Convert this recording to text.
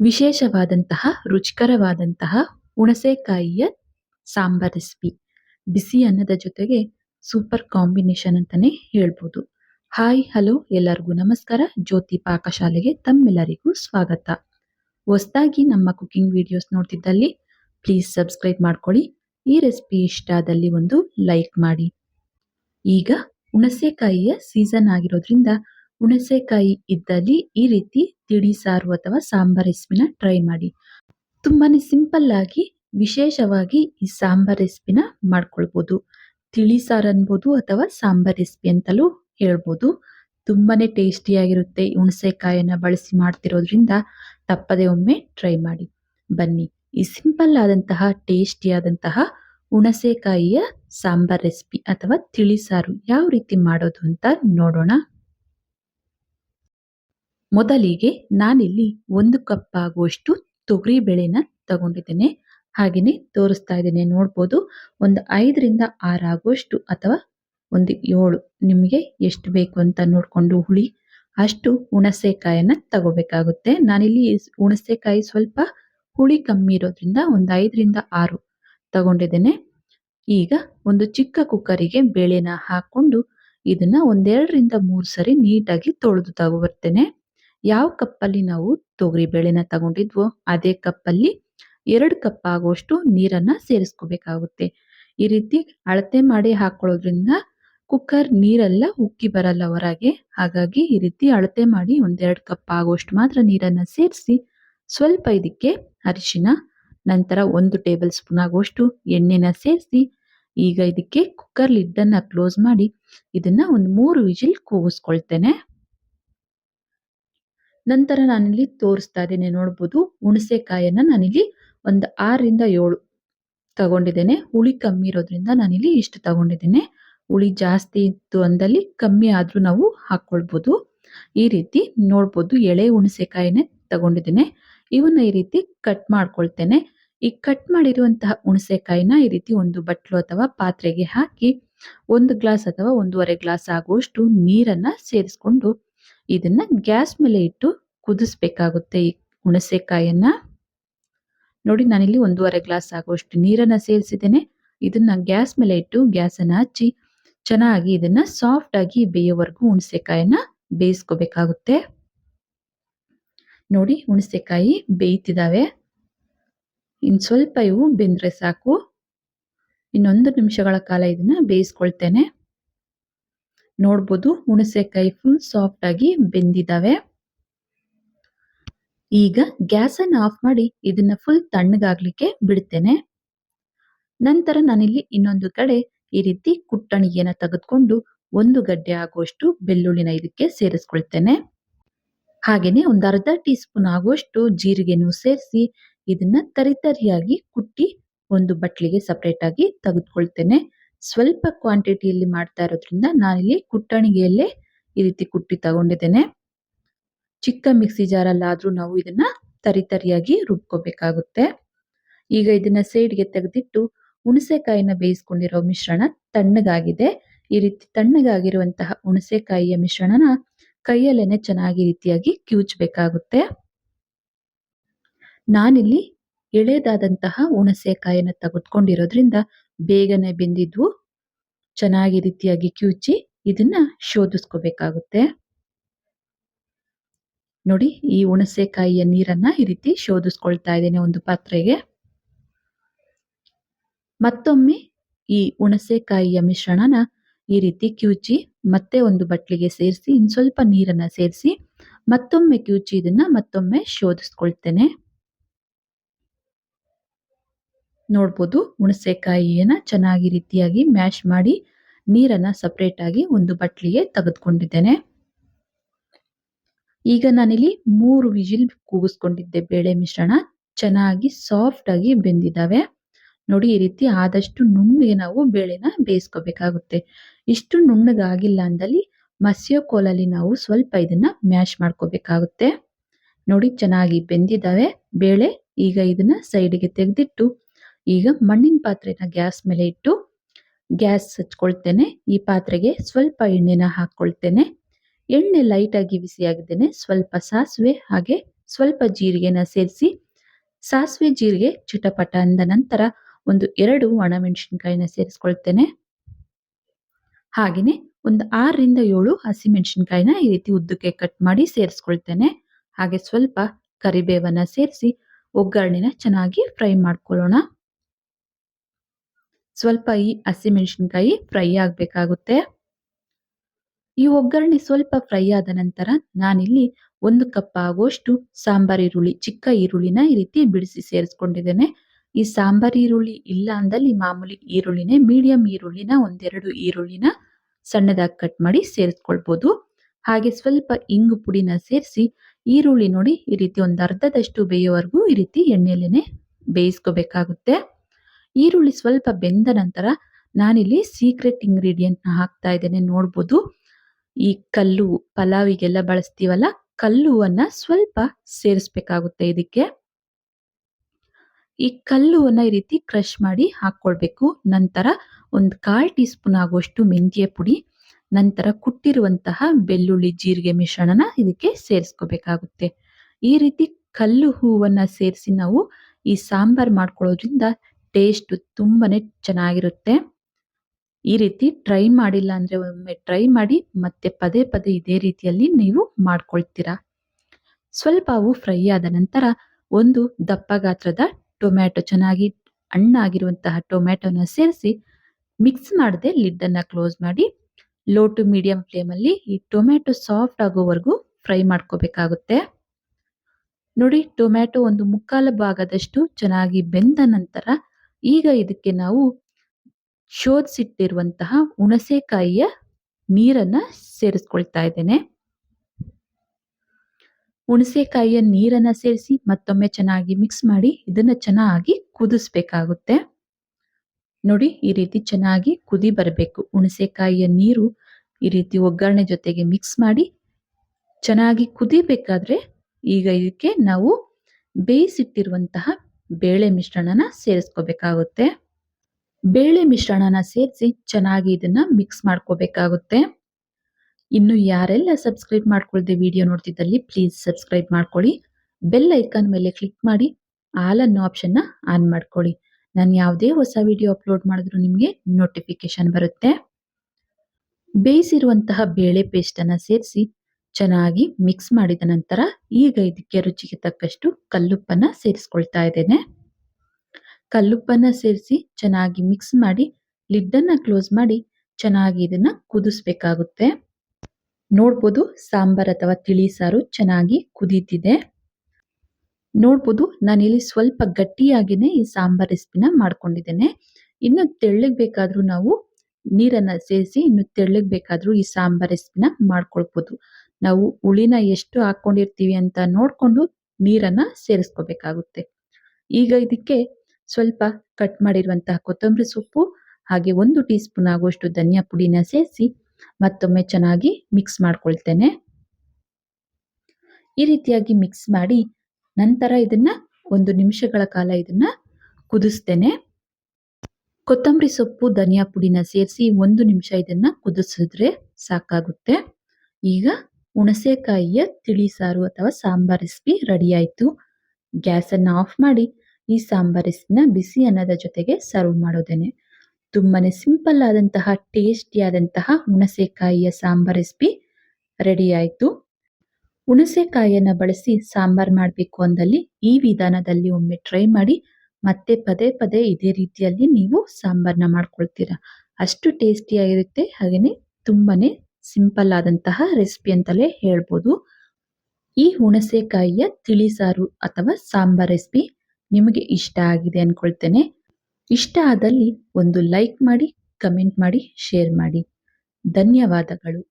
ವಿಶೇಷವಾದಂತಹ, ರುಚಿಕರವಾದಂತಹ ಹುಣಸೆಕಾಯಿಯ ಸಾಂಬಾರ್ ರೆಸಿಪಿ ಬಿಸಿ ಅನ್ನದ ಜೊತೆಗೆ ಸೂಪರ್ ಕಾಂಬಿನೇಷನ್ ಅಂತಾನೆ ಹೇಳ್ಬೋದು. ಹಾಯ್ ಹಲೋ ಎಲ್ಲರಿಗೂ ನಮಸ್ಕಾರ. ಜ್ಯೋತಿ ಪಾಕಶಾಲೆಗೆ ತಮ್ಮೆಲ್ಲರಿಗೂ ಸ್ವಾಗತ. ಹೊಸದಾಗಿ ನಮ್ಮ ಕುಕಿಂಗ್ ವಿಡಿಯೋಸ್ ನೋಡ್ತಿದ್ದಲ್ಲಿ ಪ್ಲೀಸ್ ಸಬ್ಸ್ಕ್ರೈಬ್ ಮಾಡ್ಕೊಳ್ಳಿ. ಈ ರೆಸಿಪಿ ಇಷ್ಟ ಆದಲ್ಲಿ ಒಂದು ಲೈಕ್ ಮಾಡಿ. ಈಗ ಹುಣಸೆಕಾಯಿಯ ಸೀಸನ್ ಆಗಿರೋದ್ರಿಂದ ಹುಣಸೆಕಾಯಿ ಇದ್ದಲ್ಲಿ ಈ ರೀತಿ ತಿಳಿ ಸಾರು ಅಥವಾ ಸಾಂಬಾರ್ ರೆಸಿಪಿನ ಟ್ರೈ ಮಾಡಿ. ತುಂಬಾನೇ ಸಿಂಪಲ್ ಆಗಿ ವಿಶೇಷವಾಗಿ ಈ ಸಾಂಬಾರ್ ರೆಸಿಪಿನ ಮಾಡ್ಕೊಳ್ಬೋದು. ತಿಳಿ ಸಾರು ಅನ್ಬೋದು ಅಥವಾ ಸಾಂಬಾರ್ ರೆಸಿಪಿ ಅಂತಲೂ ಹೇಳ್ಬೋದು. ತುಂಬಾನೇ ಟೇಸ್ಟಿಯಾಗಿರುತ್ತೆ ಹುಣಸೆಕಾಯಿನ ಬಳಸಿ ಮಾಡ್ತಿರೋದ್ರಿಂದ ತಪ್ಪದೆ ಒಮ್ಮೆ ಟ್ರೈ ಮಾಡಿ. ಬನ್ನಿ, ಈ ಸಿಂಪಲ್ ಆದಂತಹ ಟೇಸ್ಟಿಯಾದಂತಹ ಹುಣಸೆಕಾಯಿಯ ಸಾಂಬಾರ್ ರೆಸಿಪಿ ಅಥವಾ ತಿಳಿ ಸಾರು ಯಾವ ರೀತಿ ಮಾಡೋದು ಅಂತ ನೋಡೋಣ. ಮೊದಲಿಗೆ ನಾನಿಲ್ಲಿ ಒಂದು ಕಪ್ ಆಗುವಷ್ಟು ತೊಗರಿ ಬೇಳೆನ ತಗೊಂಡಿದ್ದೇನೆ. ಹಾಗೆಯೇ ತೋರಿಸ್ತಾ ಇದ್ದೇನೆ, ನೋಡ್ಬೋದು. ಒಂದು ಐದರಿಂದ ಆರು ಆಗುವಷ್ಟು ಅಥವಾ ಒಂದು ಏಳು ನಿಮಗೆ ಎಷ್ಟು ಬೇಕು ಅಂತ ನೋಡಿಕೊಂಡು ಹುಳಿ. ಅಷ್ಟು ಹುಣಸೆಕಾಯನ್ನು ತಗೋಬೇಕಾಗುತ್ತೆ. ನಾನಿಲ್ಲಿ ಹುಣಸೆಕಾಯಿ ಸ್ವಲ್ಪ ಹುಳಿ ಕಮ್ಮಿ ಇರೋದ್ರಿಂದ ಒಂದು ಐದರಿಂದ ಆರು ತಗೊಂಡಿದ್ದೇನೆ. ಈಗ ಒಂದು ಚಿಕ್ಕ ಕುಕ್ಕರಿಗೆ ಬೇಳೆನ ಹಾಕ್ಕೊಂಡು ಇದನ್ನು ಒಂದೆರಡರಿಂದ ಮೂರು ಸರಿ ನೀಟಾಗಿ ತೊಳೆದು ತಗೋಬರ್ತೇನೆ ಯಾವ ಕಪ್ಪಲ್ಲಿ ನಾವು ತೊಗರಿ ಬೇಳೆನ ತಗೊಂಡಿದ್ವೋ ಅದೇ ಕಪ್ಪಲ್ಲಿ ಎರಡು ಕಪ್ ಆಗುವಷ್ಟು ನೀರನ್ನ ಸೇರಿಸ್ಕೋಬೇಕಾಗುತ್ತೆ. ಈ ರೀತಿ ಅಳತೆ ಮಾಡಿ ಹಾಕೊಳ್ಳೋದ್ರಿಂದ ಕುಕ್ಕರ್ ನೀರೆಲ್ಲ ಉಕ್ಕಿ ಬರಲ್ಲ ಹೊರಗೆ. ಹಾಗಾಗಿ ಈ ರೀತಿ ಅಳತೆ ಮಾಡಿ ಒಂದೆರಡು ಕಪ್ ಆಗುವಷ್ಟು ಮಾತ್ರ ನೀರನ್ನ ಸೇರಿಸಿ ಸ್ವಲ್ಪ ಇದಕ್ಕೆ ಅರಿಶಿನ, ನಂತರ ಒಂದು ಟೇಬಲ್ ಸ್ಪೂನ್ ಆಗುವಷ್ಟು ಎಣ್ಣೆನ ಸೇರಿಸಿ ಈಗ ಇದಕ್ಕೆ ಕುಕ್ಕರ್ ಲಿಡ್ಡನ್ನು ಕ್ಲೋಸ್ ಮಾಡಿ ಇದನ್ನ ಒಂದು ಮೂರು ವಿಜಿಲ್ ಕೂಗಿಸ್ಕೊಳ್ತೇನೆ. ನಂತರ ನಾನಿಲ್ಲಿ ತೋರಿಸ್ತಾ ಇದ್ದೇನೆ, ನೋಡ್ಬೋದು. ಹುಣಸೆಕಾಯನ್ನ ನಾನಿಲ್ಲಿ ಒಂದು ಆರರಿಂದ ಏಳು ತಗೊಂಡಿದ್ದೇನೆ. ಹುಳಿ ಕಮ್ಮಿ ಇರೋದ್ರಿಂದ ನಾನಿಲ್ಲಿ ಇಷ್ಟು ತಗೊಂಡಿದ್ದೇನೆ. ಹುಳಿ ಜಾಸ್ತಿ ಇತ್ತು ಅಂದಲ್ಲಿ ಕಮ್ಮಿ ಆದರೂ ನಾವು ಹಾಕ್ಕೊಳ್ಬೋದು ಈ ರೀತಿ ನೋಡ್ಬೋದು, ಎಳೆ ಹುಣಸೆಕಾಯಿನೇ ತಗೊಂಡಿದ್ದೇನೆ. ಇವನ್ನ ಈ ರೀತಿ ಕಟ್ ಮಾಡ್ಕೊಳ್ತೇನೆ. ಈ ಕಟ್ ಮಾಡಿರುವಂತಹ ಹುಣಸೆಕಾಯಿನ ಈ ರೀತಿ ಒಂದು ಬಟ್ಲು ಅಥವಾ ಪಾತ್ರೆಗೆ ಹಾಕಿ ಒಂದು ಗ್ಲಾಸ್ ಅಥವಾ ಒಂದೂವರೆ ಗ್ಲಾಸ್ ಆಗುವಷ್ಟು ನೀರನ್ನ ಸೇರಿಸ್ಕೊಂಡು ಇದನ್ನ ಗ್ಯಾಸ್ ಮೇಲೆ ಇಟ್ಟು ಕುದಿಸ್ಬೇಕಾಗುತ್ತೆ ಈ ಹುಣಸೆಕಾಯನ್ನ. ನೋಡಿ, ನಾನಿಲ್ಲಿ ಒಂದೂವರೆ ಗ್ಲಾಸ್ ಆಗುವಷ್ಟು ನೀರನ್ನ ಸೇರಿಸಿದ್ದೇನೆ ಇದನ್ನ ಗ್ಯಾಸ್ ಮೇಲೆ ಇಟ್ಟು ಗ್ಯಾಸನ್ನ ಹಚ್ಚಿ ಚೆನ್ನಾಗಿ ಇದನ್ನ ಸಾಫ್ಟ್ ಆಗಿ ಬೇಯೋವರೆಗೂ ಹುಣಸೆಕಾಯನ್ನ ಬೇಯಿಸ್ಕೋಬೇಕಾಗುತ್ತೆ. ನೋಡಿ, ಹುಣಸೆಕಾಯಿ ಬೇಯ್ತಿದ್ದಾವೆ ಇನ್ನು ಸ್ವಲ್ಪ ಇವು ಬೆಂದರೆ ಸಾಕು. ಇನ್ನೊಂದು ನಿಮಿಷಗಳ ಕಾಲ ಇದನ್ನ ಬೇಯಿಸ್ಕೊಳ್ತೇನೆ. ನೋಡ್ಬೋದು. ಹುಣಸೆಕಾಯಿ ಫುಲ್ ಸಾಫ್ಟ್ ಆಗಿ ಬೆಂದಿದ್ದಾವೆ ಈಗ ಗ್ಯಾಸ್ ಅನ್ನು ಆಫ್ ಮಾಡಿ ಇದನ್ನ ಫುಲ್ ತಣ್ಣಗಾಗ್ಲಿಕ್ಕೆ ಬಿಡ್ತೇನೆ. ನಂತರ ನಾನಿಲ್ಲಿ ಇನ್ನೊಂದು ಕಡೆ ಈ ರೀತಿ ಕುಟ್ಟಣಿಗೆನ ತೆಗೆದುಕೊಂಡು ಒಂದು ಗಡ್ಡೆ ಆಗುವಷ್ಟು ಬೆಳ್ಳುಳ್ಳಿನ ಇದಕ್ಕೆ ಸೇರಿಸ್ಕೊಳ್ತೇನೆ. ಹಾಗೇನೆ ಒಂದು ಅರ್ಧ ಟೀ ಸ್ಪೂನ್ ಆಗುವಷ್ಟು ಜೀರಿಗೆನೂ ಸೇರಿಸಿ ಇದನ್ನ ತರಿತರಿಯಾಗಿ ಕುಟ್ಟಿ ಒಂದು ಬಟ್ಲಿಗೆ ಸಪರೇಟ್ ಆಗಿ ತೆಗೆದುಕೊಳ್ತೇನೆ. ಸ್ವಲ್ಪ ಕ್ವಾಂಟಿಟಿಯಲ್ಲಿ ಮಾಡ್ತಾ ಇರೋದ್ರಿಂದ ನಾನಿಲ್ಲಿ ಕುಟ್ಟಣಿಗೆಯಲ್ಲೇ ಈ ರೀತಿ ಕುಟ್ಟಿ ತಗೊಂಡಿದ್ದೇನೆ. ಚಿಕ್ಕ ಮಿಕ್ಸಿ ಜಾರಲ್ಲಾದ್ರೂ ನಾವು ಇದನ್ನ ತರಿತರಿಯಾಗಿ ರುಬ್ಕೋಬೇಕಾಗುತ್ತೆ. ಈಗ ಇದನ್ನ ಸೈಡ್ಗೆ ತೆಗೆದಿಟ್ಟು ಹುಣಸೆಕಾಯಿನ ಬೇಯಿಸ್ಕೊಂಡಿರೋ ಮಿಶ್ರಣ ತಣ್ಣಗಾಗಿದೆ. ಈ ರೀತಿ ತಣ್ಣಗಾಗಿರುವಂತಹ ಹುಣಸೆಕಾಯಿಯ ಮಿಶ್ರಣನ ಕೈಯಲ್ಲೇನೆ ಚೆನ್ನಾಗಿ ರೀತಿಯಾಗಿ ಕಿವುಚ್ಬೇಕಾಗುತ್ತೆ ನಾನಿಲ್ಲಿ ಎಳೆದಾದಂತಹ ಹುಣಸೆಕಾಯಿನ ತೆಗೆದುಕೊಂಡಿರೋದ್ರಿಂದ ಬೇಗನೆ ಬೆಂದಿದ್ವು. ಚೆನ್ನಾಗಿ ರೀತಿಯಾಗಿ ಕಿವುಚಿ ಇದನ್ನ ಶೋಧಿಸ್ಕೋಬೇಕಾಗುತ್ತೆ. ನೋಡಿ, ಈ ಹುಣಸೆಕಾಯಿಯ ನೀರನ್ನ ಈ ರೀತಿ ಶೋಧಿಸ್ಕೊಳ್ತಾ ಇದ್ದೇನೆ ಒಂದು ಪಾತ್ರೆಗೆ. ಮತ್ತೊಮ್ಮೆ ಈ ಹುಣಸೆಕಾಯಿಯ ಮಿಶ್ರಣನ ಈ ರೀತಿ ಕಿವುಚಿ ಮತ್ತೆ ಒಂದು ಬಟ್ಲಿಗೆ ಸೇರಿಸಿ ಇನ್ ಸ್ವಲ್ಪ ನೀರನ್ನ ಸೇರಿಸಿ, ಮತ್ತೊಮ್ಮೆ ಕಿವುಚಿ ಇದನ್ನ ಮತ್ತೊಮ್ಮೆ ಶೋಧಿಸ್ಕೊಳ್ತೇನೆ. ನೋಡ್ಬೋದು. ಹುಣಸೆಕಾಯಿಯನ್ನು ಚೆನ್ನಾಗಿ ರೀತಿಯಾಗಿ ಮ್ಯಾಶ್ ಮಾಡಿ ನೀರನ್ನ ಸಪ್ರೇಟಾಗಿ ಒಂದು ಬಟ್ಲಿಗೆ ತೆಗೆದುಕೊಂಡಿದ್ದೇನೆ. ಈಗ ನಾನಿಲ್ಲಿ ಮೂರು ವಿಜಿಲ್ ಕೂಗಿಸ್ಕೊಂಡಿದ್ದೆ. ಬೇಳೆ ಮಿಶ್ರಣ ಚೆನ್ನಾಗಿ ಸಾಫ್ಟ್ ಆಗಿ ಬೆಂದಿದ್ದಾವೆ. ನೋಡಿ, ಈ ರೀತಿ ಆದಷ್ಟು ನುಣ್ಣಗೆ ನಾವು ಬೇಳೆನ ಬೇಯಿಸ್ಕೋಬೇಕಾಗುತ್ತೆ. ಇಷ್ಟು ನುಣ್ಣಗಾಗಿಲ್ಲ ಅಂದಲ್ಲಿ ಮಸಿಯೋ ಕೋಲಲ್ಲಿ ನಾವು ಸ್ವಲ್ಪ ಇದನ್ನ ಮ್ಯಾಶ್ ಮಾಡ್ಕೋಬೇಕಾಗುತ್ತೆ. ನೋಡಿ, ಚೆನ್ನಾಗಿ ಬೆಂದಿದ್ದಾವೆ. ಬೇಳೆ ಈಗ ಇದನ್ನ ಸೈಡ್ಗೆ ತೆಗೆದಿಟ್ಟು ಈಗ ಮಣ್ಣಿನ ಪಾತ್ರೆನ ಗ್ಯಾಸ್ ಮೇಲೆ ಇಟ್ಟು ಗ್ಯಾಸ್ ಹಚ್ಕೊಳ್ತೇನೆ. ಈ ಪಾತ್ರೆಗೆ ಸ್ವಲ್ಪ ಎಣ್ಣೆನ ಹಾಕ್ಕೊಳ್ತೇನೆ. ಎಣ್ಣೆ ಲೈಟಾಗಿ ಬಿಸಿಯಾಗಿದ್ದೇನೆ ಸ್ವಲ್ಪ ಸಾಸಿವೆ ಹಾಗೆ ಸ್ವಲ್ಪ ಜೀರಿಗೆನ ಸೇರಿಸಿ ಸಾಸಿವೆ ಜೀರಿಗೆ ಚಿಟಪಟ ಅಂದ ನಂತರ ಒಂದು ಎರಡು ಒಣಮೆಣಸಿನಕಾಯಿನ ಸೇರಿಸ್ಕೊಳ್ತೇನೆ. ಹಾಗೆಯೇ ಒಂದು ಆರರಿಂದ ಏಳು ಹಸಿಮೆಣಸಿನ್ಕಾಯಿನ ಈ ರೀತಿ ಉದ್ದಕ್ಕೆ ಕಟ್ ಮಾಡಿ ಸೇರಿಸ್ಕೊಳ್ತೇನೆ. ಹಾಗೆ ಸ್ವಲ್ಪ ಕರಿಬೇವನ್ನ ಸೇರಿಸಿ ಒಗ್ಗರಣೆನ ಚೆನ್ನಾಗಿ ಫ್ರೈ ಮಾಡ್ಕೊಳ್ಳೋಣ. ಸ್ವಲ್ಪ ಈ ಹಸಿಮೆಣಸಿನ್ಕಾಯಿ ಫ್ರೈ ಆಗಬೇಕಾಗುತ್ತೆ. ಈ ಒಗ್ಗರಣೆ ಸ್ವಲ್ಪ ಫ್ರೈ ಆದ ನಂತರ ನಾನಿಲ್ಲಿ ಒಂದು ಕಪ್ ಆಗುವಷ್ಟು ಸಾಂಬಾರ್ ಈರುಳ್ಳಿ, ಚಿಕ್ಕ ಈರುಳ್ಳಿನ ಈ ರೀತಿ ಬಿಡಿಸಿ ಸೇರಿಸ್ಕೊಂಡಿದ್ದೇನೆ. ಈ ಸಾಂಬಾರ್ ಈರುಳ್ಳಿ ಇಲ್ಲ ಅಂದಲ್ಲಿ ಮಾಮೂಲಿ ಈರುಳ್ಳಿನೇ, ಮೀಡಿಯಂ ಈರುಳ್ಳಿನ ಒಂದೆರಡು ಈರುಳ್ಳಿನ ಸಣ್ಣದಾಗಿ ಕಟ್ ಮಾಡಿ ಸೇರಿಸ್ಕೊಳ್ಬೋದು. ಹಾಗೆ ಸ್ವಲ್ಪ ಇಂಗು ಪುಡಿನ ಸೇರಿಸಿ ಈರುಳ್ಳಿ ನೋಡಿ ಈ ರೀತಿ ಒಂದು ಅರ್ಧದಷ್ಟು ಬೇಯೋವರೆಗೂ ಈ ರೀತಿ ಎಣ್ಣೆಲೇನೆ ಬೇಯಿಸ್ಕೋಬೇಕಾಗುತ್ತೆ. ಈರುಳ್ಳಿ ಸ್ವಲ್ಪ ಬೆಂದ ನಂತರ ನಾನಿಲ್ಲಿ ಸೀಕ್ರೆಟ್ ಇಂಗ್ರೀಡಿಯೆಂಟ್ನ ಹಾಕ್ತಾ ಇದ್ದೇನೆ, ನೋಡ್ಬೋದು. ಈ ಕಲ್ಲು ಪಲಾವಿಗೆಲ್ಲ ಬಳಸ್ತೀವಲ್ಲ, ಕಲ್ಲುವನ್ನ ಸ್ವಲ್ಪ ಸೇರಿಸ್ಬೇಕಾಗುತ್ತೆ ಇದಕ್ಕೆ. ಈ ಕಲ್ಲುವನ್ನ ಈ ರೀತಿ ಕ್ರಷ್ ಮಾಡಿ ಹಾಕೊಳ್ಬೇಕು ನಂತರ ಒಂದು ಕಾಲ್ ಟೀ ಸ್ಪೂನ್ ಆಗುವಷ್ಟು ಮೆಂತ್ಯ ಪುಡಿ, ನಂತರ ಕುಟ್ಟಿರುವಂತಹ ಬೆಳ್ಳುಳ್ಳಿ ಜೀರಿಗೆ ಮಿಶ್ರಣನ ಇದಕ್ಕೆ ಸೇರಿಸ್ಕೋಬೇಕಾಗುತ್ತೆ. ಈ ರೀತಿ ಕಲ್ಲು ಹೂವನ್ನ ಸೇರಿಸಿ ನಾವು ಈ ಸಾಂಬಾರ್ ಮಾಡ್ಕೊಳ್ಳೋದ್ರಿಂದ ಟೇಸ್ಟ್ ತುಂಬಾನೇ ಚೆನ್ನಾಗಿರುತ್ತೆ. ಈ ರೀತಿ ಟ್ರೈ ಮಾಡಿಲ್ಲ ಅಂದರೆ ಒಮ್ಮೆ ಟ್ರೈ ಮಾಡಿ ಮತ್ತೆ ಪದೇ ಪದೇ ಇದೇ ರೀತಿಯಲ್ಲಿ ನೀವು ಮಾಡ್ಕೊಳ್ತೀರಾ. ಸ್ವಲ್ಪ ಅವು ಫ್ರೈ ಆದ ನಂತರ ಒಂದು ದಪ್ಪ ಗಾತ್ರದ ಟೊಮ್ಯಾಟೊ, ಚೆನ್ನಾಗಿ ಹಣ್ಣಾಗಿರುವಂತಹ ಟೊಮ್ಯಾಟೊನ ಸೇರಿಸಿ ಮಿಕ್ಸ್ ಮಾಡದೆ ಲಿಡ್ಡನ್ನು ಕ್ಲೋಸ್ ಮಾಡಿ ಲೋ ಟು ಮೀಡಿಯಂ ಫ್ಲೇಮಲ್ಲಿ ಈ ಟೊಮ್ಯಾಟೊ ಸಾಫ್ಟ್ ಆಗೋವರೆಗೂ ಫ್ರೈ ಮಾಡ್ಕೋಬೇಕಾಗುತ್ತೆ. ನೋಡಿ ಟೊಮ್ಯಾಟೊ ಒಂದು ಮುಕ್ಕಾಲು ಭಾಗದಷ್ಟು ಚೆನ್ನಾಗಿ ಬೆಂದ ನಂತರ ಈಗ ಇದಕ್ಕೆ ನಾವು ಶೋಧಿಸಿಟ್ಟಿರುವಂತಹ ಹುಣಸೆಕಾಯಿಯ ನೀರನ್ನ ಸೇರಿಸ್ಕೊಳ್ತಾ ಇದ್ದೇನೆ. ಹುಣಸೆಕಾಯಿಯ ನೀರನ್ನ ಸೇರಿಸಿ ಮತ್ತೊಮ್ಮೆ ಚೆನ್ನಾಗಿ ಮಿಕ್ಸ್ ಮಾಡಿ ಇದನ್ನ ಚೆನ್ನಾಗಿ ಕುದಿಸ್ಬೇಕಾಗುತ್ತೆ. ನೋಡಿ ಈ ರೀತಿ ಚೆನ್ನಾಗಿ ಕುದಿ ಬರಬೇಕು. ಹುಣಸೆಕಾಯಿಯ ನೀರು ಈ ರೀತಿ ಒಗ್ಗರಣೆ ಜೊತೆಗೆ ಮಿಕ್ಸ್ ಮಾಡಿ ಚೆನ್ನಾಗಿ ಕುದಿಬೇಕಾದ್ರೆ ಈಗ ಇದಕ್ಕೆ ನಾವು ಬೇಯಿಸಿಟ್ಟಿರುವಂತಹ ಬೇಳೆ ಮಿಶ್ರಣನ ಸೇರಿಸ್ಕೋಬೇಕಾಗುತ್ತೆ. ಬೇಳೆ ಮಿಶ್ರಣನ ಸೇರಿಸಿ ಚೆನ್ನಾಗಿ ಇದನ್ನ ಮಿಕ್ಸ್ ಮಾಡ್ಕೋಬೇಕಾಗುತ್ತೆ. ಇನ್ನು ಯಾರೆಲ್ಲ ಸಬ್ಸ್ಕ್ರೈಬ್ ಮಾಡ್ಕೊಳ್ದೆ ವಿಡಿಯೋ ನೋಡ್ತಿದ್ದಲ್ಲಿ ಪ್ಲೀಸ್ ಸಬ್ಸ್ಕ್ರೈಬ್ ಮಾಡ್ಕೊಳ್ಳಿ. ಬೆಲ್ ಐಕಾನ್ ಮೇಲೆ ಕ್ಲಿಕ್ ಮಾಡಿ ಆಲ್ ಅನ್ನೋ ಆಪ್ಷನ್ನ ಆನ್ ಮಾಡ್ಕೊಳ್ಳಿ. ನಾನು ಯಾವುದೇ ಹೊಸ ವಿಡಿಯೋ ಅಪ್ಲೋಡ್ ಮಾಡಿದ್ರು ನಿಮಗೆ ನೋಟಿಫಿಕೇಶನ್ ಬರುತ್ತೆ. ಬೇಯಿಸಿರುವಂತಹ ಬೇಳೆ ಪೇಸ್ಟನ್ನು ಸೇರಿಸಿ ಚೆನ್ನಾಗಿ ಮಿಕ್ಸ್ ಮಾಡಿದ ನಂತರ ಈಗ ಇದಕ್ಕೆ ರುಚಿಗೆ ತಕ್ಕಷ್ಟು ಕಲ್ಲುಪ್ಪನ್ನ ಸೇರಿಸ್ಕೊಳ್ತಾ ಇದ್ದೇನೆ. ಕಲ್ಲುಪ್ಪನ್ನ ಸೇರಿಸಿ ಚೆನ್ನಾಗಿ ಮಿಕ್ಸ್ ಮಾಡಿ ಲಿಡ್ಡನ್ನು ಕ್ಲೋಸ್ ಮಾಡಿ ಚೆನ್ನಾಗಿ ಇದನ್ನ ಕುದಿಸ್ಬೇಕಾಗುತ್ತೆ. ನೋಡ್ಬೋದು ಸಾಂಬಾರ್ ಅಥವಾ ತಿಳಿ ಸಾರು ಚೆನ್ನಾಗಿ ಕುದೀತಿದೆ. ನೋಡ್ಬೋದು ನಾನಿಲ್ಲಿ ಸ್ವಲ್ಪ ಗಟ್ಟಿಯಾಗಿನೇ ಈ ಸಾಂಬಾರ್ ರೆಸಿಪಿನ ಮಾಡ್ಕೊಂಡಿದ್ದೇನೆ. ಇನ್ನು ತೆಳ್ಳಗೆ ಬೇಕಾದರೂ ನಾವು ನೀರನ್ನ ಸೇರಿಸಿ ಇನ್ನು ತೆಳ್ಳಗೆ ಬೇಕಾದರೂ ಈ ಸಾಂಬಾರ್ ರೆಸಿಪಿನ ಮಾಡ್ಕೊಳ್ಬೋದು. ನಾವು ಹುಳಿನ ಎಷ್ಟು ಹಾಕೊಂಡಿರ್ತೀವಿ ಅಂತ ನೋಡ್ಕೊಂಡು ನೀರನ್ನ ಸೇರಿಸ್ಕೋಬೇಕಾಗುತ್ತೆ. ಈಗ ಇದಕ್ಕೆ ಸ್ವಲ್ಪ ಕಟ್ ಮಾಡಿರುವಂತಹ ಕೊತ್ತಂಬರಿ ಸೊಪ್ಪು, ಹಾಗೆ ಒಂದು ಟೀ ಸ್ಪೂನ್ ಆಗುವಷ್ಟು ಧನಿಯಾ ಪುಡಿನ ಸೇರಿಸಿ ಮತ್ತೊಮ್ಮೆ ಚೆನ್ನಾಗಿ ಮಿಕ್ಸ್ ಮಾಡ್ಕೊಳ್ತೇನೆ. ಈ ರೀತಿಯಾಗಿ ಮಿಕ್ಸ್ ಮಾಡಿ ನಂತರ ಇದನ್ನ ಒಂದು ನಿಮಿಷಗಳ ಕಾಲ ಇದನ್ನ ಕುದಿಸ್ತೇನೆ. ಕೊತ್ತಂಬರಿ ಸೊಪ್ಪು, ಧನಿಯಾ ಪುಡಿನ ಸೇರಿಸಿ ಒಂದು ನಿಮಿಷ ಇದನ್ನ ಕುದಿಸಿದ್ರೆ ಸಾಕಾಗುತ್ತೆ. ಈಗ ಹುಣಸೆಕಾಯಿಯ ತಿಳಿ ಸಾರು ಅಥವಾ ಸಾಂಬಾರ್ ರೆಸಿಪಿ ರೆಡಿ ಆಯಿತು ಗ್ಯಾಸನ್ನು ಆಫ್ ಮಾಡಿ ಈ ಸಾಂಬಾರ್ ರೆಸಿಪಿನ ಬಿಸಿ ಅನ್ನದ ಜೊತೆಗೆ ಸರ್ವ್ ಮಾಡೋದೇನೆ. ತುಂಬಾ ಸಿಂಪಲ್ ಆದಂತಹ ಟೇಸ್ಟಿಯಾದಂತಹ ಹುಣಸೆಕಾಯಿಯ ಸಾಂಬಾರ್ ರೆಸಿಪಿ ರೆಡಿ ಆಯಿತು ಹುಣಸೆಕಾಯಿಯನ್ನು ಬಳಸಿ ಸಾಂಬಾರ್ ಮಾಡಬೇಕು ಅಂದಲ್ಲಿ ಈ ವಿಧಾನದಲ್ಲಿ ಒಮ್ಮೆ ಟ್ರೈ ಮಾಡಿ ಮತ್ತೆ ಪದೇ ಪದೇ ಇದೇ ರೀತಿಯಲ್ಲಿ ನೀವು ಸಾಂಬಾರ್ನ ಮಾಡ್ಕೊಳ್ತೀರಾ. ಅಷ್ಟು ಟೇಸ್ಟಿಯಾಗಿರುತ್ತೆ ಹಾಗೆಯೇ ತುಂಬಾನೇ ಸಿಂಪಲ್ ಆದಂತಹ ರೆಸಿಪಿ ಅಂತಲೇ ಹೇಳ್ಬೋದು. ಈ ಹುಣಸೆಕಾಯಿಯ ತಿಳಿಸಾರು ಅಥವಾ ಸಾಂಬಾರ್ ರೆಸಿಪಿ ನಿಮಗೆ ಇಷ್ಟ ಆಗಿದೆ ಅಂದ್ಕೊಳ್ತೇನೆ ಇಷ್ಟ ಆದಲ್ಲಿ ಒಂದು ಲೈಕ್ ಮಾಡಿ, ಕಮೆಂಟ್ ಮಾಡಿ, ಶೇರ್ ಮಾಡಿ. ಧನ್ಯವಾದಗಳು.